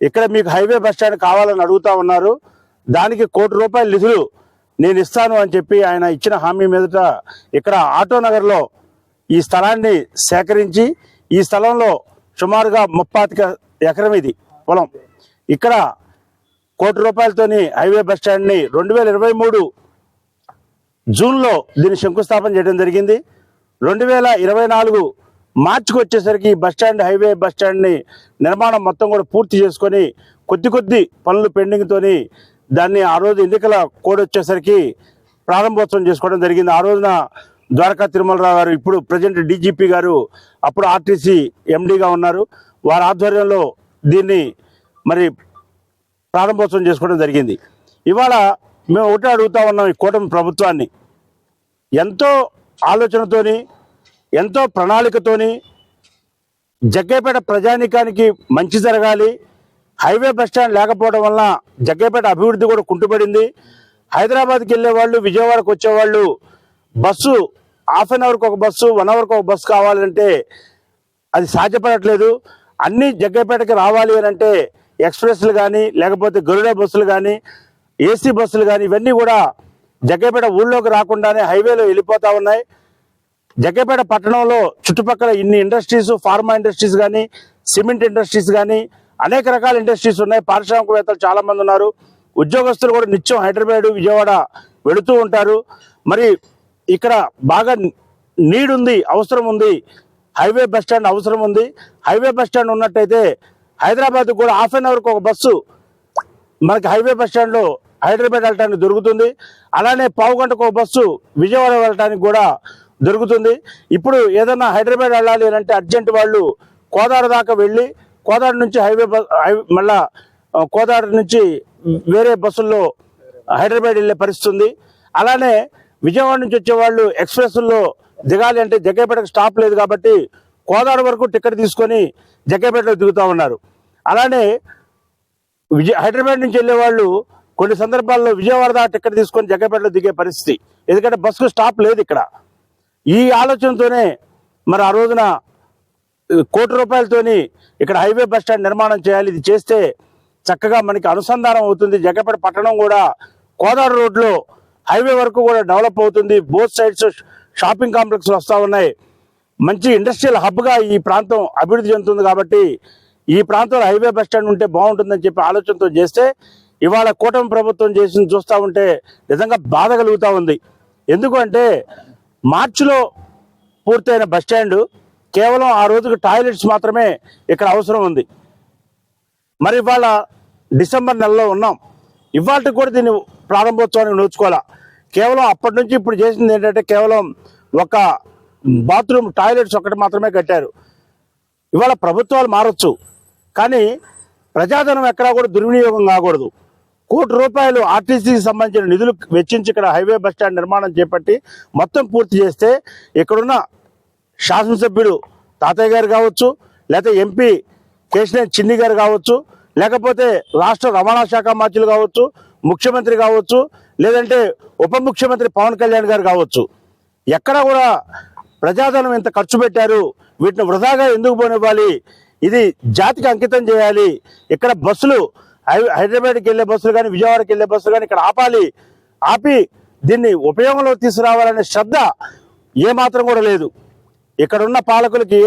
ఇక్కడ మీకు highway bus stand కావాలని అడుగుతా ఉన్నారు. దానికి కోటి రూపాయల నిధులు నేను ఇస్తాను అని చెప్పి ఆయన ఇచ్చిన హామీ మీదట ఇక్కడ ఆటో నగర్లో ఈ స్థలాన్ని సేకరించి ఈ స్థలంలో సుమారుగా ముప్పాతిక ఎకరం ఇది పొలం. ఇక్కడ కోటి రూపాయలతోని హైవే బస్ స్టాండ్ని రెండు వేల ఇరవై మూడు జూన్లో దీన్ని శంకుస్థాపన చేయడం జరిగింది. రెండు వేల ఇరవై నాలుగు మార్చికి వచ్చేసరికి bus stand bus stand highway బస్టాండ్ని నిర్మాణం మొత్తం కూడా పూర్తి చేసుకొని కొద్ది కొద్ది పనులు పెండింగ్తోని దాన్ని ఆ రోజు ఎన్నికల కోడ్ వచ్చేసరికి ప్రారంభోత్సవం చేసుకోవడం జరిగింది. ఆ రోజున ద్వారకా తిరుమలరావు గారు ఇప్పుడు ప్రజెంట్ డీజీపీ గారు అప్పుడు ఆర్టీసీ ఎండీగా ఉన్నారు. వారి ఆధ్వర్యంలో దీన్ని మరి ప్రారంభోత్సవం చేసుకోవడం జరిగింది. ఇవాళ మేము ఒకటే అడుగుతా ఉన్నాం ఈ కూటమి ప్రభుత్వాన్ని. ఎంతో ఆలోచనతోని ఎంతో ప్రణాళికతోని జగ్గేపేట ప్రజానీకానికి మంచి జరగాలి. హైవే బస్ స్టాండ్ లేకపోవడం వల్ల జగ్గేపేట అభివృద్ధి కూడా కుంటుపడింది. హైదరాబాద్కి వెళ్ళేవాళ్ళు విజయవాడకు వచ్చేవాళ్ళు బస్సు హాఫ్ అన్ అవర్కి ఒక బస్సు వన్ అవర్కి ఒక బస్సు కావాలంటే అది సాధ్యపడట్లేదు. అన్ని జగ్గైపేటకి రావాలి అని అంటే ఎక్స్ప్రెస్లు కానీ లేకపోతే గరుడ బస్సులు కానీ ఏసీ బస్సులు కానీ ఇవన్నీ కూడా జగ్గైపేట ఊళ్ళోకి రాకుండానే హైవేలో వెళ్ళిపోతా ఉన్నాయి. జగ్గపేట పట్టణంలో చుట్టుపక్కల ఇన్ని ఇండస్ట్రీస్ ఫార్మా ఇండస్ట్రీస్ కానీ సిమెంట్ ఇండస్ట్రీస్ కానీ అనేక రకాల ఇండస్ట్రీస్ ఉన్నాయి. పారిశ్రామికవేత్తలు చాలా మంది ఉన్నారు. ఉద్యోగస్తులు కూడా నిత్యం హైదరాబాద్ విజయవాడ వెళుతూ ఉంటారు. మరి ఇక్కడ బాగా నీడ్ ఉంది అవసరం ఉంది. హైవే బస్ స్టాండ్ అవసరం ఉంది. హైవే బస్ స్టాండ్ ఉన్నట్టయితే హైదరాబాద్ కూడా హాఫ్ అన్ అవర్కి ఒక బస్సు మనకి హైవే బస్ స్టాండ్లో హైదరాబాద్ వెళ్ళడానికి దొరుకుతుంది. అలానే పావు గంటకు ఒక బస్సు విజయవాడ వెళ్ళడానికి కూడా దొరుకుతుంది. ఇప్పుడు ఏదన్నా హైదరాబాద్ వెళ్ళాలి అని అంటే అర్జెంట్ వాళ్ళు కోదాడ దాకా వెళ్ళి కోదాడ నుంచి హైవే మళ్ళా కోదాడ నుంచి వేరే బస్సుల్లో హైదరాబాద్ వెళ్ళే పరిస్థితి ఉంది. అలానే విజయవాడ నుంచి వచ్చే వాళ్ళు ఎక్స్ప్రెస్లో దిగాలి అంటే జగ్గైపేటకు స్టాప్ లేదు కాబట్టి కోదాడ వరకు టికెట్ తీసుకొని జగ్గైపేటలో దిగుతూ ఉన్నారు. అలానే విజయ హైదరాబాద్ నుంచి వెళ్ళే వాళ్ళు కొన్ని సందర్భాల్లో విజయవాడ దాకా టికెట్ తీసుకొని జగ్గపేటలో దిగే పరిస్థితి. ఎందుకంటే బస్సుకు స్టాప్ లేదు ఇక్కడ. ఈ ఆలోచనతోనే మరి ఆ రోజున కోటి రూపాయలతోని ఇక్కడ హైవే బస్ స్టాండ్ నిర్మాణం చేయాలి. ఇది చేస్తే చక్కగా మనకి అనుసంధానం అవుతుంది. జగ్గపేట పట్టణం కూడా కోదాడు రోడ్లో హైవే వరకు కూడా డెవలప్ అవుతుంది. బోత్ సైడ్స్ షాపింగ్ కాంప్లెక్స్ వస్తూ ఉన్నాయి. మంచి ఇండస్ట్రియల్ హబ్గా ఈ ప్రాంతం అభివృద్ధి చెందుతుంది కాబట్టి ఈ ప్రాంతంలో హైవే బస్ స్టాండ్ ఉంటే బాగుంటుందని చెప్పి ఆలోచనతో చేస్తే ఇవాళ కూటమి ప్రభుత్వం చేసింది చూస్తూ ఉంటే నిజంగా బాధ కలుగుతూ ఉంది. ఎందుకంటే మార్చిలో పూర్తయిన బస్ స్టాండ్ కేవలం ఆ రోజుకి టాయిలెట్స్ మాత్రమే ఇక్కడ అవసరం ఉంది. మరి ఇవాళ డిసెంబర్ నెలలో ఉన్నాం. ఇవాళ కూడా దీన్ని ప్రారంభోత్సవానికి నోచుకోవాలా కేవలం అప్పటి నుంచి ఇప్పుడు చేసింది ఏంటంటే కేవలం ఒక బాత్రూమ్ టాయిలెట్స్ ఒకటి మాత్రమే కట్టారు. ఇవాళ ప్రభుత్వాలు మారచ్చు. కానీ ప్రజాధనం ఎక్కడా కూడా దుర్వినియోగం కాకూడదు. కోటి రూపాయలు ఆర్టీసీకి సంబంధించిన నిధులు వెచ్చించి ఇక్కడ హైవే బస్ స్టాండ్ నిర్మాణం చేపట్టి మొత్తం పూర్తి చేస్తే ఇక్కడున్న శాసనసభ్యుడు తాతయ్య గారు కావచ్చు లేకపోతే ఎంపీ కేశినేని చిన్ని గారు కావచ్చు లేకపోతే రాష్ట్ర రవాణా శాఖ మంత్రులు కావచ్చు ముఖ్యమంత్రి కావచ్చు లేదంటే ఉప ముఖ్యమంత్రి పవన్ కళ్యాణ్ గారు కావచ్చు. ఎక్కడ కూడా ప్రజాధనం ఇంత ఖర్చు పెట్టారు వీటిని వృధాగా ఎందుకు పోనివ్వాలి? ఇది జాతికి అంకితం చేయాలి. ఇక్కడ బస్సులు హైదరాబాద్కి వెళ్ళే బస్సులు కానీ విజయవాడకి వెళ్ళే బస్సులు కానీ ఇక్కడ ఆపాలి. ఆపి దీన్ని ఉపయోగంలో తీసుకురావాలనే శ్రద్ధ ఏమాత్రం కూడా లేదు. ఇక్కడ ఉన్న పాలకులకి